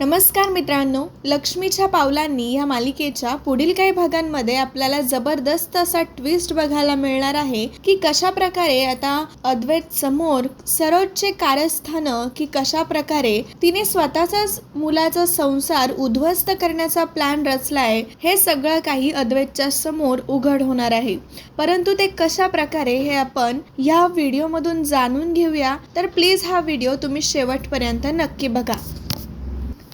नमस्कार मित्रांनो लक्ष्मीच्या पावलांनी या मालिकेच्या पुढील काही भागांमध्ये आपल्याला जबरदस्त असा ट्विस्ट बघायला मिळणार आहे की कशा प्रकारे आता अद्वैत समोर सरोजचे कारस्थान की कशा प्रकारे तिने स्वतःचाच मुलाचा संसार उद्ध्वस्त करण्याचा प्लॅन रचलाय हे सगळं काही अद्वैतच्या समोर उघड होणार आहे. परंतु ते कशा प्रकारे हे आपण या व्हिडिओमधून जाणून घेऊया तर प्लीज हा व्हिडिओ तुम्ही शेवटपर्यंत नक्की बघा.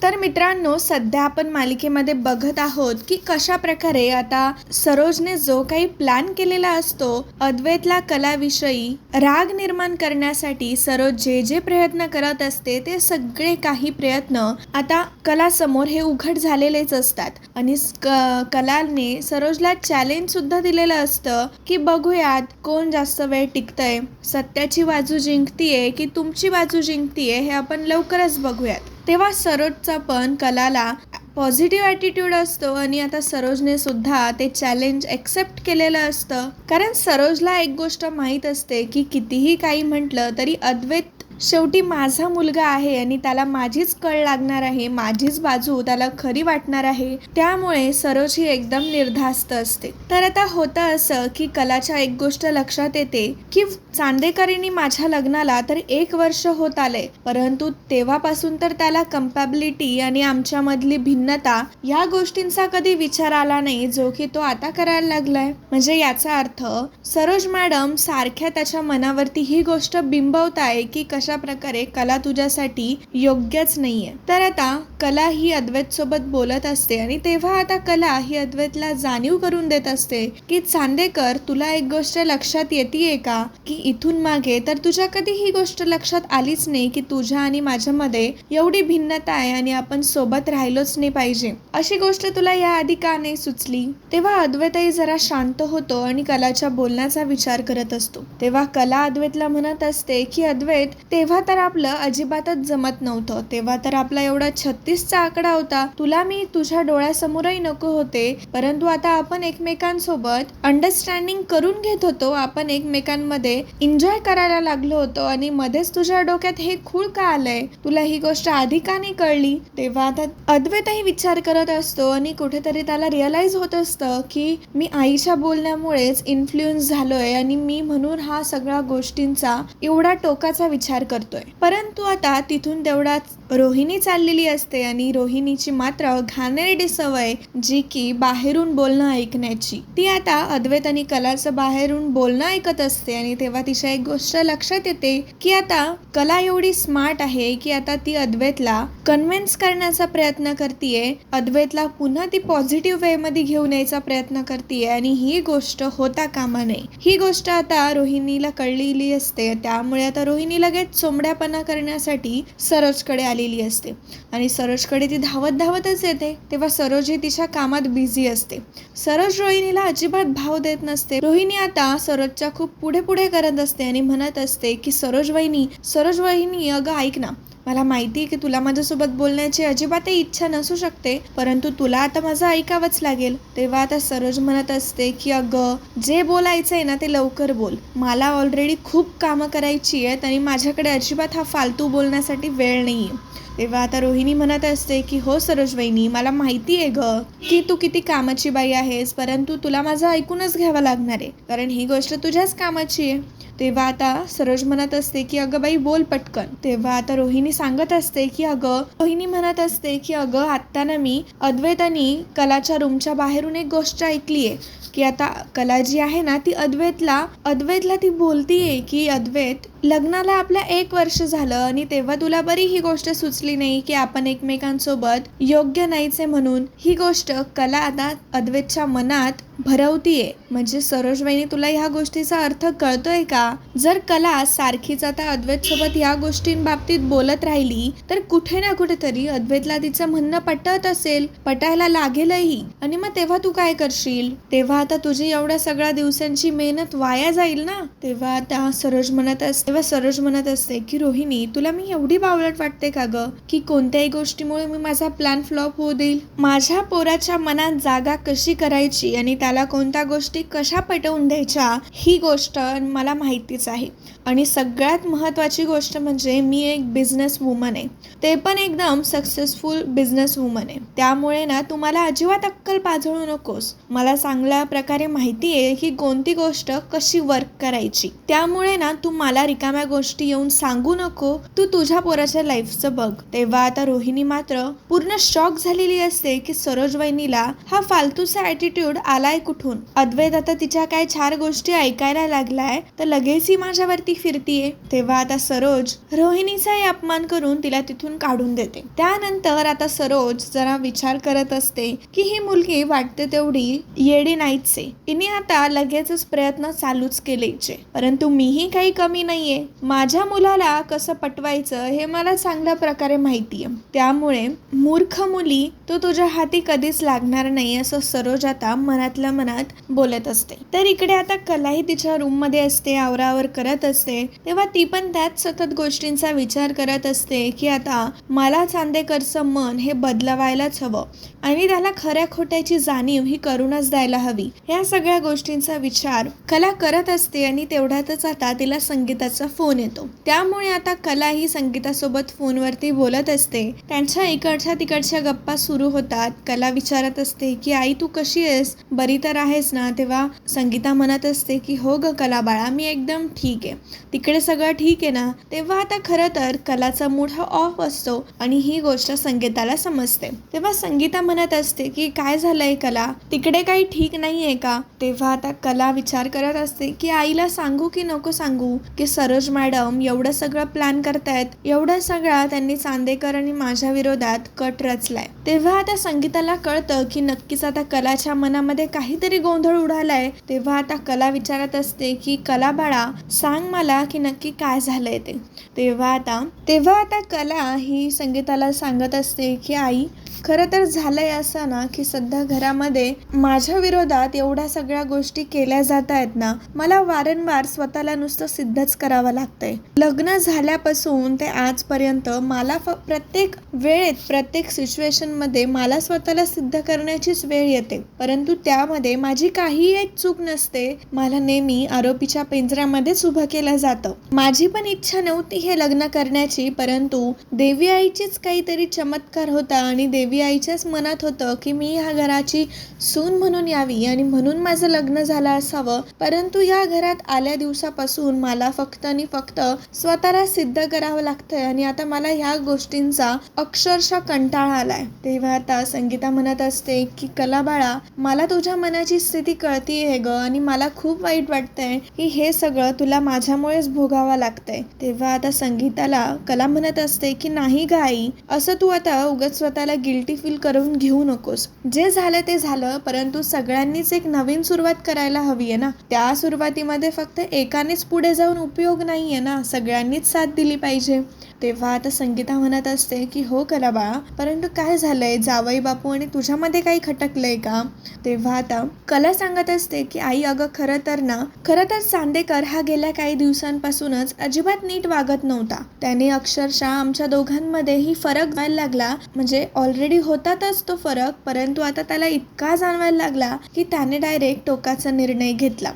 तर मित्रांनो सध्या आपण मालिकेमध्ये बघत आहोत की कशा प्रकारे आता सरोजने जो काही प्लॅन केलेला असतो अद्वैतला कलाविषयी राग निर्माण करण्यासाठी सरोज जे जे प्रयत्न करत असते ते सगळे काही प्रयत्न आता कलासमोर हे उघड झालेलेच असतात. आणि क- कलाने सरोजला चॅलेंज सुद्धा दिलेलं असतं की बघूयात कोण जास्त वेळ टिकतंय. सत्याची बाजू जिंकतीये की तुमची बाजू जिंकतीये हे आपण लवकरच बघूयात. तेव्हा सरोजचा पण कलाला पॉझिटिव्ह ॲटिट्यूड असतो आणि आता सरोजने सुद्धा ते चॅलेंज एक्सेप्ट केलेलं असतं. कारण सरोजला एक गोष्ट माहीत असते की कितीही काही म्हटलं तरी अद्वैत शेवटी माझा मुलगा आहे आणि त्याला माझीच कळ लागणार आहे माझीच बाजू त्याला खरी वाटणार आहे त्यामुळे सरोज ही एकदम निर्धास्त असते. तर आता होतं असं की कलाच्या एक गोष्ट लक्षात येते की चांदेकरींनी माझ्या लग्नाला तर एक वर्ष होत आले परंतु तेव्हापासून तर त्याला कम्पॅबिलिटी आणि आमच्यामधली भिन्नता या गोष्टींचा कधी विचार आला नाही जो की तो आता करायला लागलाय. म्हणजे याचा अर्थ सरोज मॅडम सारख्या त्याच्या मनावरती ही गोष्ट बिंबवताय की कशा प्रकारे कला तुझ्यासाठी योग्यच नाहीये. तर आता कला ही अद्वैत सोबत बोलत असते आणि तेव्हा आता कला ही अद्वैतला जाणीव करून देत असते की चांदेकर तुला एक गोष्ट लक्षात येते का? की इथून मागे तर तुझ्या कधी ही गोष्ट लक्षात आलीच नाही की तुझ्या आणि माझ्यामध्ये एवढी भिन्नता आहे आणि आपण सोबत राहिलोच नाही पाहिजे. अशी गोष्ट तुला याआधी का नाही सुचली? तेव्हा अद्वैतही जरा शांत होतो आणि कलाच्या बोलण्याचा विचार करत असतो. तेव्हा कला अद्वैतला म्हणत असते की अद्वैत तेव्हा तर आपलं अजिबातच जमत नव्हतं. तेव्हा तर आपला एवढा छत्तीसचा आकडा होता. तुला मी तुझ्या डोळ्यासमोरही नको होते. परंतु आता आपण एकमेकांसोबत अंडरस्टँडिंग करून घेत होतो. आपण एकमेकांमध्ये एन्जॉय करायला लागलो होतो आणि मध्येच तुझ्या डोक्यात हे खूळ का आलंय? तुला ही गोष्ट आधी का नाही कळली? तेव्हा आता अद्वैतही विचार करत असतो आणि कुठेतरी त्याला रिअलाइज होत असतं की मी आईच्या बोलण्यामुळेच इन्फ्लुएन्स झालोय आणि मी म्हणून हा सगळ्या गोष्टींचा एवढा टोकाचा विचार करतोय. परंतु आता तिथून तेवढाच रोहिणी चाललेली असते आणि रोहिणीची मात्र घाणेरडी सवय जी की बाहेरून बोलणं ऐकण्याची. ती आता अद्वैत आणि कलाचं बाहेरून बोलणं ऐकत असते आणि तेव्हा तिच्या एक गोष्ट लक्षात येते की आता कला एवढी स्मार्ट आहे की आता ती अद्वैतला कन्व्हिन्स करण्याचा प्रयत्न करतीये अद्वैतला पुन्हा ती पॉझिटिव्ह वे मध्ये घेऊन यायचा प्रयत्न करतीये आणि ही गोष्ट होता कामा नये. ही गोष्ट आता रोहिणीला कळलेली असते. त्यामुळे आता रोहिणी लगेच चोंबड्यापणा करण्यासाठी सरोजकडे पडलेली असते. आणि सरोजकडे ती धावत धावतच येते. तेव्हा सरोज ही तिच्या कामात बिझी असते. सरोज रोहिणीला अजिबात भाव देत नसते. रोहिणी आता सरोजच्या खूप पुढे पुढे करत असते आणि म्हणत असते की सरोज वहिनी सरोज वहिनी अगं ऐक ना. मला माहिती आहे की तुला माझ्यासोबत बोलण्याची अजिबातही इच्छा नसू शकते परंतु तुला आता माझं ऐकावंच लागेल. तेव्हा आता सरोज म्हणत असते की अगं जे बोलायचं आहे ना ते लवकर बोल. मला ऑलरेडी खूप कामं करायची आहेत आणि माझ्याकडे अजिबात हा फालतू बोलण्यासाठी वेळ नाही आहे तेव्हा आता रोहिणी म्हणत असते की हो सरोज वहिनी मला माहिती आहे ग की तू किती कामाची बाई आहेस परंतु तुला माझं ऐकूनच घ्यावं लागणार आहे. कारण ही गोष्ट तुझ्याच कामाची आहे. तेव्हा आता सरोज म्हणत असते की अगं बाई बोल पटकन. तेव्हा आता रोहिणी सांगत असते की अगं रोहिणी म्हणत असते की अगं आत्ता ना मी अद्वैतानी कलाच्या रूमच्या बाहेरून एक गोष्ट ऐकली आहे की आता कला जी आहे ना ती अद्वैतला अद्वैतला ती बोलतीये की अद्वैत लग्नाला आपल्या एक वर्ष झालं आणि तेव्हा तुला बरी ही गोष्ट सुचली नाही की आपण एकमेकांसोबत योग्य नाहीचे म्हणून ही गोष्ट कला आता अद्वैतच्या मनात भरवतीये. म्हणजे सरोज वहिनी तुला ह्या गोष्टीचा अर्थ कळतोय का? जर कला सारखीच आता अद्वैत सोबत ह्या गोष्टींबाबतीत बोलत राहिली तर कुठे ना कुठेतरी अद्वैतला तिचं म्हणणं पटत असेल पटायला लागेलही. आणि मग तेव्हा तू काय करशील? तेव्हा आता तुझी एवढ्या सगळ्या दिवसांची मेहनत वाया जाईल ना? तेव्हा आता सरोज म्हणत असते तेव्हा सरोज म्हणत असते की रोहिणी तुला मी एवढी बावळट वाटते का ग? की कोणत्याही गोष्टीमुळे मी माझा प्लॅन फ्लॉप होऊ देईल? माझ्या पोराच्या मनात जागा कशी करायची आणि त्याला कोणत्या गोष्टी कशा पटवून द्यायच्या ही गोष्ट मला माहितीच आहे. आणि सगळ्यात महत्त्वाची गोष्ट म्हणजे मी एक बिझनेस वुमन आहे. ते पण एकदम सक्सेसफुल बिझनेस वुमन आहे. त्यामुळे ना तू मला अजिबात अक्कल पाझळू नकोस. मला चांगल्या प्रकारे माहिती आहे की कोणती गोष्ट कशी वर्क करायची. त्यामुळे ना तू मला रिकाम्या गोष्टी येऊन सांगू नको. तू तुझ्या पोराच्या लाईफचं बघ. तेव्हा आता रोहिणी मात्र पूर्ण शॉक झालेली असते की सरोज वहिनीला हा फालतूचा ॲटिट्यूड आलाय कुठून? अद्वैत आता तिच्या काय चार गोष्टी ऐकायला लागलाय तर लगेच ही माझ्यावरती फिरतीये तेव्हा आता सरोज रोहिणीचाही अपमान करून तिला तिथून काढून देते. त्यानंतर आता सरोज जरा विचार करत असते की ही मुलगी वाटते तेवढी येडी नाहीच तिने आता लगेचच प्रयत्न चालूच केलेचे. परंतु मीही काही कमी नाहीये. माझ्या मुलाला कसं पटवायचं हे मला चांगल्या प्रकारे माहितीये. त्यामुळे मूर्ख मुली तो तुझ्या हाती कधीच लागणार नाही असं सरोज आता मनातल्या मनात बोलत असते. तर इकडे आता कलाही तिच्या रूममध्ये असते आवरावर करत असते. तेव्हा ती पण त्याच सतत गोष्टींचा विचार करत असते की आता मला चांदेकरचं मन हे बदलवायलाच हवं आणि त्याला खऱ्या खोट्याची जाणीव ही करूनच द्यायला हवी. या सगळ्या गोष्टींचा विचार कला करत असते आणि तेवढ्यातच आता तिला संगीताचा फोन येतो. त्यामुळे आता कला ही संगीतासोबत फोनवरती बोलत असते. त्यांच्या इकडच्या तिकडच्या गप्पा सुरू होतात. कला विचारत असते की आई तू कशी आहेस? बरी तर आहेस ना? तेव्हा संगीता म्हणत असते की हो ग कला बाळा मी एकदम ठीक आहे. तिकडे सगळं ठीक आहे ना? तेव्हा आता खरं तर कलाचा मूड हा ऑफ असतो आणि ही गोष्ट संगीताला समजते. तेव्हा संगीता म्हणत असते की काय झालंय कला? तिकडे काही ठीक नाहीये का? तेव्हा आता कला विचार करत असते की आईला सांगू की नको सांगू? की सरोज मॅडम एवढं सगळं प्लॅन करतायत एवढं सगळं त्यांनी चांदेकर आणि माझ्या विरोधात कट रचलाय. तेव्हा आता संगीताला कळतं की नक्कीच आता कलाच्या मनामध्ये काहीतरी गोंधळ उडालाय. तेव्हा आता कला विचारत असते की कला बाळा सांग मला की नक्की काय झालंय ते. तेव्हा आता तेव्हा आता कला ही संगीताला सांगत असते की आई खरं तर झालंय असं ना की सध्या घरामध्ये माझ्या विरोधात एवढ्या सगळ्या गोष्टी केल्या जात आहेत ना मला वारंवार स्वतःला नुसतं सिद्धच करावं लागतंय. लग्न झाल्यापासून ते आजपर्यंत मला फ प्रत्येक वेळेत प्रत्येक सिच्युएशनमध्ये मला स्वतःला सिद्ध करण्याचीच वेळ येते. परंतु त्यामध्ये माझी काही एक चूक नसते. मला नेहमी आरोपीच्या पिंजऱ्यामध्येच उभं केलं जातं. माझी पण इच्छा नव्हती हे लग्न करण्याची परंतु देवी आईचीच काहीतरी चमत्कार होता आणि देवी आईच्याच मनात होतं की मी ह्या घराची सून म्हणून यावी आणि म्हणून माझं लग्न झालं असावं. परंतु या घरात आल्या दिवसापासून मला फक्त आणि फक्त स्वतःला सिद्ध करावं लागतंय आणि आता मला ह्या गोष्टींचा अक्षरशः कंटाळा आलाय. तेव्हा आता संगीता म्हणत असते की कला बाळा मला तुझ्या मनाची स्थिती कळतीये ग आणि मला खूप वाईट वाटतंय की हे सगळं तुला माझ्या माझ्यामुळेच भोगावा लागतंय. तेव्हा आता संगीताला कला म्हणत असते की नाही गाई असं तू आता उगाच स्वतःला गिल्टी फील करून घेऊ नकोस. जे झालं ते झालं परंतु सगळ्यांनीच एक नवीन सुरुवात करायला हवी आहे ना. त्या सुरुवातीमध्ये फक्त एकानेच पुढे जाऊन उपयोग नाहीये ना. सगळ्यांनीच साथ दिली पाहिजे. तेव्हा आता संगीता म्हणत असते की हो करा बाळा परंतु काय झालंय? जावई बापू आणि तुझ्यामध्ये काही खटकलंय का? तेव्हा आता कला सांगत असते की आई अगं खरं तर ना खरं तर चांदेकर हा गेल्या काही दिवसांपासूनच अजिबात नीट वागत नव्हता. त्याने अक्षरशः आमच्या दोघांमध्येही फरक व्हायला लागला. म्हणजे ऑलरेडी होतातच तो फरक परंतु आता त्याला इतका जाणवायला लागला की त्याने डायरेक्ट टोकाचा निर्णय घेतला.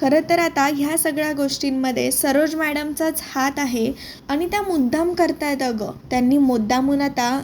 खरं तर आता ह्या सगळ्या गोष्टींमध्ये सरोज मॅडमचाच हात आहे आणि त्या मुद्दाम करतायत अगं. त्यांनी मुद्दामून आता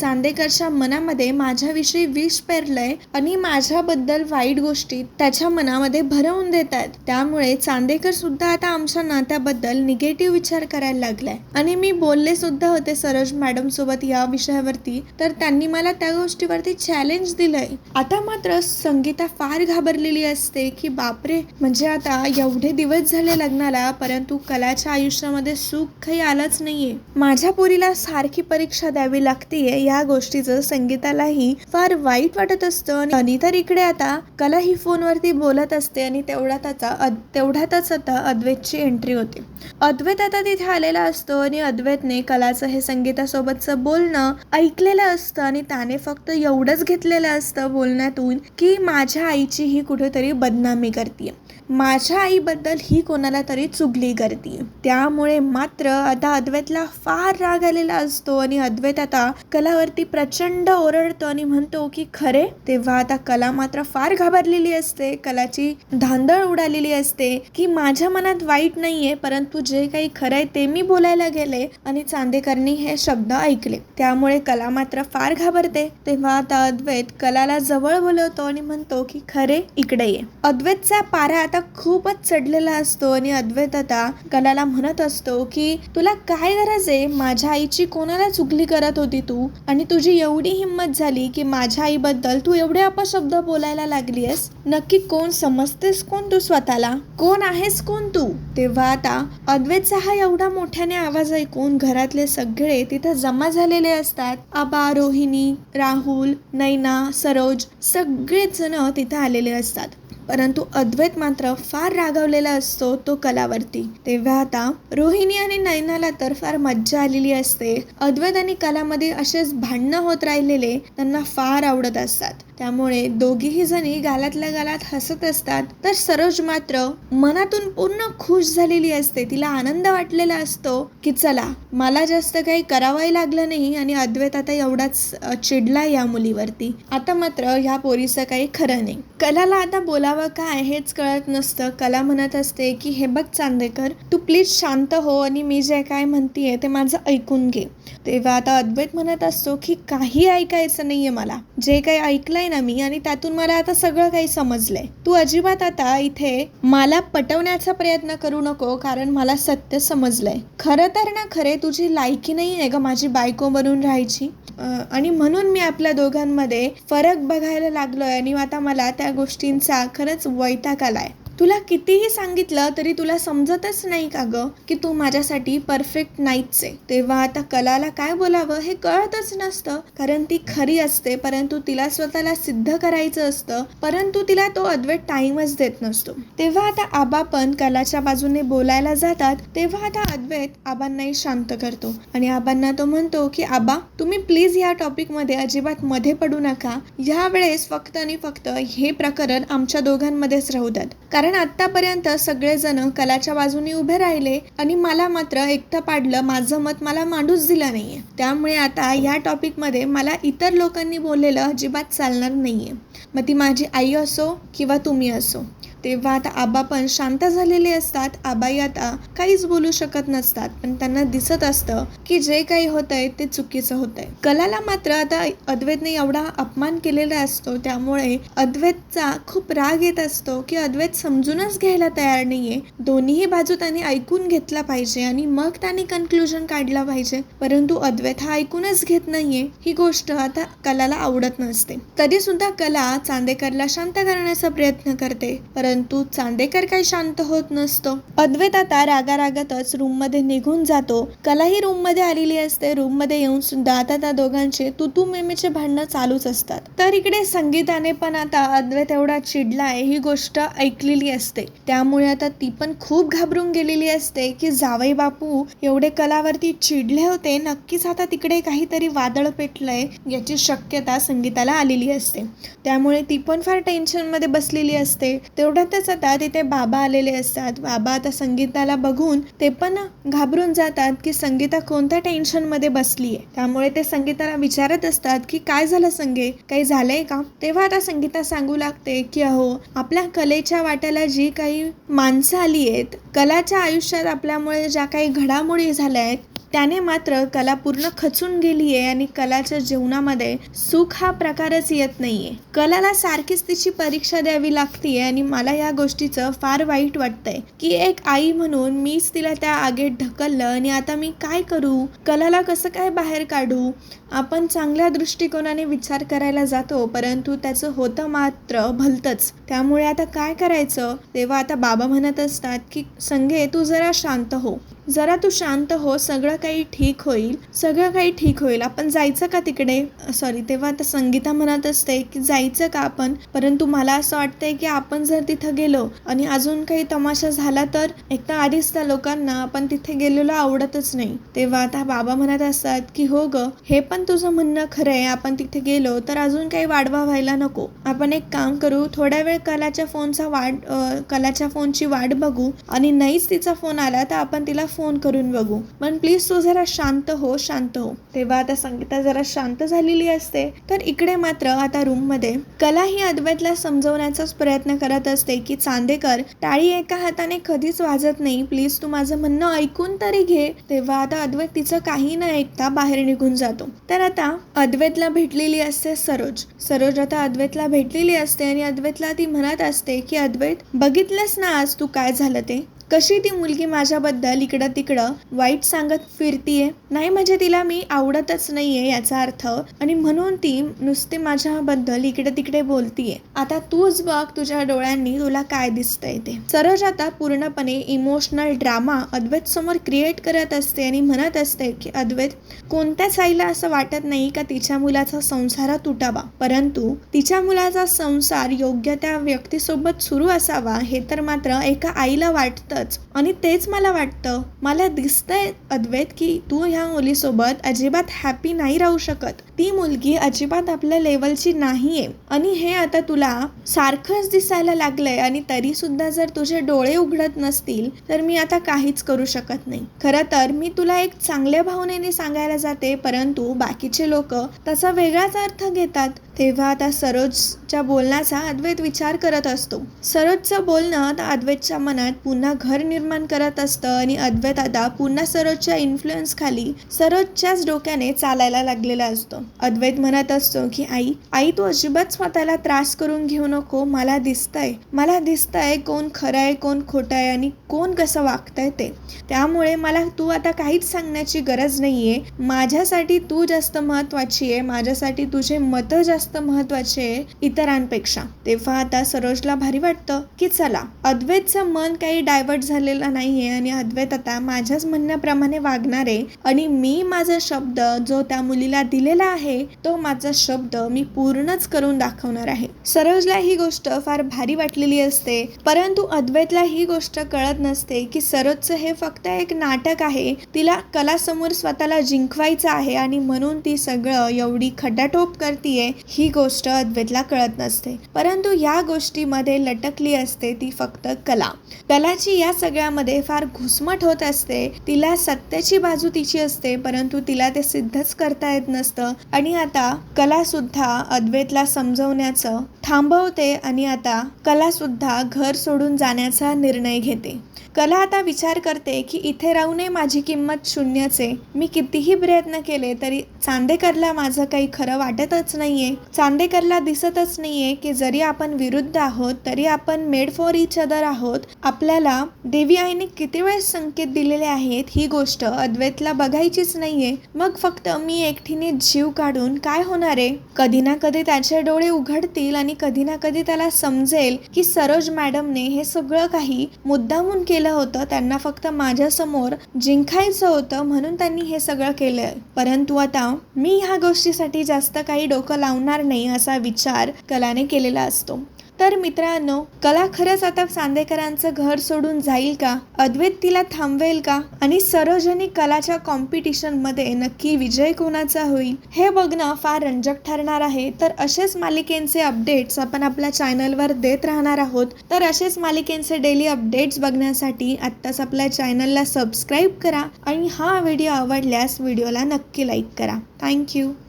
चांदेकरच्या मनामध्ये माझ्याविषयी विष पेरलंय आणि माझ्याबद्दल वाईट गोष्टी त्याच्या मनामध्ये भरवून देत आहेत त्यामुळे चांदेकर सुद्धा आता आमच्या नात्याबद्दल निगेटिव्ह विचार करायला लागलाय. आणि मी बोलले सुद्धा होते सरोज मॅडम सोबत या विषयावरती तर त्यांनी मला त्या गोष्टीवरती चॅलेंज दिलंय. आता मात्र संगीता फार घाबरलेली असते की बापरे म्हणजे आता एवढे दिवस झाले लग्नाला परंतु कलाच्या आयुष्यामध्ये सुख काही आलंच नाहीये. माझ्या पोरीला सारखी परीक्षा द्यावी आहे या गोष्टीचं संगीतालाही फार वाईट वाटत असतं. आणि तर इकडे आता कला ही फोनवरती बोलत असते आणि तेवढा त्याचा तेवढ्यातच आता अद्वैतची एंट्री होते. अद्वैत आता तिथे आलेला असतो आणि अद्वैतने कलाचं हे संगीतासोबतचं बोलणं ऐकलेलं असतं आणि त्याने फक्त एवढंच घेतलेलं असतं बोलण्यातून की माझ्या आईची ही कुठेतरी बदनामी करते माझ्या आईबद्दल ही कोणाला तरी चुगली करते त्यामुळे मात्र आता अद्वैतला फार राग आलेला असतो आणि अद्वैत आता कलावरती प्रचंड ओरडतो आणि म्हणतो की खरे तेव्हा आता कला मात्र फार घाबरलेली असते. कलाची धांदळ उडालेली असते की माझ्या मनात वाईट नाहीये परंतु जे काही खरंय ते मी बोलायला गेले आणि चांदेकरनी हे शब्द ऐकले. त्यामुळे कला मात्र फार घाबरते. तेव्हा आता अद्वैत कलाला जवळ बोलवतो आणि म्हणतो की खरे इकडे ये. अद्वैतचा पारा आता खूपच चढलेला असतो आणि अद्वैत आता कलाला म्हणत असतो की तुला काय गरज आहे? माझ्या आईची कोणाला चुगली करत होती तू? आणि तुझी एवढी हिंमत झाली की माझ्या आईबद्दल तू एवढे अपशब्द बोलायला लागलीयस? नक्की कोण समजतेस कोण तू स्वतःला? कोण आहेस कोण तू? तेव्हा आता अद्वैतचा हा एवढा मोठ्याने आवाज ऐकून घरातले सगळे तिथं जमा झालेले असतात. आबा रोहिणी राहुल नैना सरोज सगळेच जण तिथं आलेले असतात. परंतु अद्वैत मात्र फार रागावलेला असतो तो कलावरती. तेव्हा आता रोहिणी आणि नयनाला तर फार मज्जा आलेली असते. अद्वैत आणि कलामध्ये असेच भांडणं होत राहिलेले त्यांना फार आवडत असतात. त्यामुळे दोघीही जणी गालातल्या गालात हसत असतात. तर सरोज मात्र मनातून पूर्ण खुश झालेली असते. तिला आनंद वाटलेला असतो की चला मला जास्त काही करावंही लागलं नाही आणि अद्वैत आता एवढाच चिडला या मुलीवरती. आता मात्र ह्या पोरीचं काही खरं नाही. कलाला आता बोलावं काय हेच कळत नसतं. कला म्हणत असते की हे बघ चांदेकर तू प्लीज शांत हो आणि मी जे काय म्हणतीये ते माझं ऐकून घे. तेव्हा आता अद्वैत म्हणत असतो की काही ऐकायचं नाहीये मला. जे काही ऐकलंय ना मी आणि त्यातून मला आता सगळं काही समजलंय. तू अजिबात आता इथे मला पटवण्याचा प्रयत्न करू नको कारण मला सत्य समजलंय. खरं तर ना खरे तुझी लायकी नाही आहे ग माझी बायको बनून राहायची. आणि म्हणून मी आपल्या दोघांमध्ये फरक बघायला लागलोय आणि आता मला त्या गोष्टींचा खरंच वैताग आलाय. तुला कितीही सांगितलं तरी तुला समजतच नाही का ग की तू माझ्यासाठी परफेक्ट नाहीच आहे. तेव्हा आता कलाला काय बोलावं हे कळतच नसतं. कारण ती खरी असते परंतु तिला स्वतःला सिद्ध करायचं असतं. परंतु तिला तो अद्वैत टाइमच देत नसतो. तेव्हा आता आबा पण कलाच्या बाजूने बोलायला जातात. तेव्हा आता अद्वैत आबांनाही शांत करतो. आणि आबांना तो म्हणतो की आबा तुम्ही प्लीज या टॉपिकमध्ये अजिबात मध्ये पडू नका. या वेळेस फक्त आणि फक्त हे प्रकरण आमच्या दोघांमध्येच राहू द्यात. कारण आतापर्यंत सगळेजण कलाच्या बाजूने उभे राहिले आणि मला मात्र एकटं पाडलं. माझं मत मला मांडूच दिलं नाहीये. त्यामुळे आता ह्या टॉपिकमध्ये मला इतर लोकांनी बोललेलं अजिबात चालणार नाहीये. मग ती माझी आई असो किंवा तुम्ही असो. तेव्हा आता आबा पण शांत झालेले असतात. आबाई आता काहीच बोलू शकत नसतात. पण त्यांना दिसत असतं की जे काही होतंय ते चुकीचं होतंय. कलाला मात्र आता अद्वैतने एवढा अपमान केलेला असतो. त्यामुळे अद्वैतचा खूप राग येत असतो की अद्वैत समजूनच घ्यायला तयार नाहीये. दोन्हीही बाजू त्याने ऐकून घेतला पाहिजे आणि मग त्याने कन्क्लुजन काढला पाहिजे. परंतु अद्वैत हा ऐकूनच घेत नाहीये. ही गोष्ट आता कलाला आवडत नसते. तरी सुद्धा कला चांदेकरला शांत करण्याचा प्रयत्न करते. परंतु चांदेकर काही शांत होत नसतो. अद्वैत आता रागारागातच रूममध्ये निघून जातो. कलाही रूममध्ये आलेली असते. रूममध्ये येऊन सुद्धा आता त्या दोघांचे तू तू मेमेचे भांडणं चालूच असतात. तर इकडे संगीताने पण आता अद्वैत एवढा चिडला आहे ही गोष्ट ऐकलेली असते. त्यामुळे आता ती पण खूप घाबरून गेलेली असते की जावई बापू एवढे कलावरती चिडले होते. नक्कीच आता तिकडे काहीतरी वादळ पेटलंय याची शक्यता संगीताला आलेली असते. त्यामुळे ती पण फार टेन्शनमध्ये बसलेली असते. तेवढ्यातच आता तिथे बाबा आलेले असतात. बाबा आता संगीताला बघून ते पण घाबरून जातात की संगीता कोणत्या टेन्शनमध्ये बसली आहे त्यामुळे ते संगीताला विचारत असतात की काय झालं संगे? काही झालंय का? तेव्हा आता संगीता सांगू लागते की अहो आपल्या कलेच्या वाट्याला जी काही माणसं आली आहेत कलाच्या आयुष्यात आपल्यामुळे ज्या काही घडामोडी झाल्या आहेत त्याने मात्र कला पूर्ण खचून गेली आहे आणि कलाच्या जीवनामध्ये सुख हा प्रकारच येत नाहीये. कलाला सारखीच तिची परीक्षा द्यावी लागतीये आणि मला या गोष्टीचं फार वाईट वाटतंय की एक आई म्हणून मीच तिला त्या आगेत ढकललं आणि आता मी काय करू? कलाला कसं काय बाहेर काढू? आपण चांगल्या दृष्टिकोनाने विचार करायला जातो परंतु त्याचं होतं मात्र भलतंच. त्यामुळे आता काय करायचं? तेव्हा आता बाबा म्हणत असतात की संघे तू जरा शांत हो. जरा तू शांत हो सगळं काही ठीक होईल. सगळं काही ठीक होईल. आपण जायचं का तिकडे? सॉरी तेव्हा आता संगीता म्हणत असते की जायचं का आपण? परंतु मला असं वाटतंय की आपण जर तिथं गेलो आणि अजून काही तमाशा झाला तर एक तर आधीच त्या लोकांना आपण तिथे गेलेलो आवडतच नाही. तेव्हा आता बाबा म्हणत असतात की हो ग हे पण तुझं म्हणणं खरं आहे. आपण तिथे गेलो तर अजून काही वाढवा व्हायला नको. आपण एक काम करू थोड्या वेळ कलाच्या फोनचा वाट कलाच्या फोनची वाट बघू आणि नाहीच तिचा फोन आला तर आपण तिला फोन करून बघू. पण प्लीज तू जरा शांत हो शांत हो. तेव्हा आता संगीता जरा शांत झालेली असते. तर इकडे मात्र आता रूममध्ये कला ही अद्वैतला समजवण्याचाच प्रयत्न करत असते की चांदेकर टाळी एका हाताने कधीच वाजत नाही. प्लीज तू माझं म्हणणं ऐकून तरी घे. तेव्हा आता अद्वैत तिचं काही न ऐकता बाहेर निघून जातो. तर आता अद्वैतला भेटलेली असते सरोज. सरोज आता अद्वैतला भेटलेली असते आणि अद्वैतला ती म्हणत असते की अद्वैत बघितलंस ना आज तू काय झालं ते? कशी ती मुलगी माझ्याबद्दल इकडं तिकडं वाईट सांगत फिरतीये? नाही म्हणजे तिला मी आवडतच नाहीये याचा अर्थ. आणि म्हणून ती नुसते माझ्याबद्दल इकडे तिकडे बोलतीये. आता तूच बघ तुझ्या डोळ्यांनी तुला काय दिसतंय ते. सरज आता पूर्णपणे इमोशनल ड्रामा अद्वैत समोर क्रिएट करत असते आणि म्हणत असते की अद्वैत कोणत्याच आईला असं वाटत नाही का तिच्या मुलाचा संसार तुटावा? परंतु तिच्या मुलाचा संसार योग्य त्या व्यक्तीसोबत सुरू असावा हे तर मात्र एका आईला वाटतं होतंच आणि तेच मला वाटतं. मला दिसतंय अद्वैत की तू ह्या मुलीसोबत अजिबात हॅपी नाही राहू शकत. ती मुलगी अजिबात आपल्या लेवलची नाहीये. आणि हे आता तुला सारखंच दिसायला लागलंय आणि तरी सुद्धा जर तुझे डोळे उघडत नसतील तर मी आता काहीच करू शकत नाही. खरं तर मी तुला एक चांगल्या भावनेने सांगायला जाते परंतु बाकीचे लोक त्याचा वेगळाच अर्थ घेतात. तेव्हा आता सरोजच्या बोलण्याचा अद्वैत विचार करत असतो. सरोजचं बोलणं आता अद्वैतच्या मनात पुन्हा घर निर्माण करत असतं आणि अद्वैत आता पुन्हा सरोजच्या इन्फ्लुएन्स खाली सरोजच्याच डोक्याने चालायला लागलेला असतो. अद्वैत म्हणत असतो की आई आई तू अजिबात स्वतःला त्रास करून घेऊ नको. मला दिसतंय. मला दिसतंय कोण खरं आहे कोण खोटं आहे आणि कोण कसं वागतंय ते. त्यामुळे मला तू आता काहीच सांगण्याची गरज नाहीये. माझ्यासाठी तू जास्त महत्वाची आहे. माझ्यासाठी तुझे मतं जास्त महत्त्वाचे आहे. इतरांपेक्षा. तेव्हा आता सरोजला भारी वाटतं की चला अद्वैतचं मन काही डायव्हर्ट झालेला नाहीये आणि अद्वैत आता माझ्याच म्हणण्याप्रमाणे वागणार आहे आणि मी माझा शब्द जो त्या मुलीला दिलेला आहे तो माझा शब्द मी पूर्णच करून दाखवणार आहे. सरोजला ही गोष्ट फार भारी वाटलेली असते परंतु अद्वैतला ही गोष्ट कळत नसते की सरोजचं हे फक्त एक नाटक आहे. तिला कलासमोर स्वतःला जिंकवायचं आहे आणि म्हणून ती सगळं एवढी खड्डाटोप करतीये ही गोष्ट अद्वैतला कळत नसते. परंतु या गोष्टीमध्ये लटकली असते ती फक्त कला. कलाची या सगळ्यामध्ये फार घुसमट होत असते. तिला सत्याची बाजू तिची असते परंतु तिला ते सिद्धच करता येत नसतं. आणि आता कला सुद्धा अद्वैतला समजवण्याचं थांबवते आणि आता कला सुद्धा घर सोडून जाण्याचा निर्णय घेते. कला आता विचार करते की इथे राहूनही माझी किंमत शून्यच आहे. मी कितीही प्रयत्न केले तरी चांदेकरला माझं काही खरं वाटतच नाहीये. चांदेकरला दिसतच नाहीये की जरी आपण विरुद्ध आहोत तरी आपण मेड फॉर इच अदर आहोत. आपल्याला देवी आईने किती वेळेस संकेत दिलेले आहेत ही गोष्ट अद्वैतला बघायचीच नाहीये. मग फक्त मी एकटीने जीव काढून काय होणार आहे? कधी ना कधी त्याचे डोळे उघडतील आणि कधी ना कधी त्याला समजेल की सरोज मॅडमने हे सगळं काही मुद्दामून केलं होतं त्यांना फक्त माझ्यासमोर जिंकायचं होतं म्हणून त्यांनी हे सगळं केलं परंतु आता मी ह्या गोष्टीसाठी जास्त काही डोकं लावणार नाही असा विचार कलाने केलेला असतो. तर मित्रांनो कला खरंच आता चांदेकरांचं घर सोडून जाईल का? अद्वैत तिला थांबवेल का? आणि सरोजनी कलाच्या कॉम्पिटिशनमध्ये नक्की विजय कोणाचा होईल? हे बघणं फार रंजक ठरणार आहे. तर असेच मालिकेंचे अपडेट्स आपण आपल्या चॅनलवर देत राहणार आहोत. तर असेच मालिकेंचे डेली अपडेट्स बघण्यासाठी आत्ताच आपल्या चॅनलला सबस्क्राईब करा आणि हा व्हिडिओ आवडल्यास व्हिडिओला नक्की लाईक करा. थँक्यू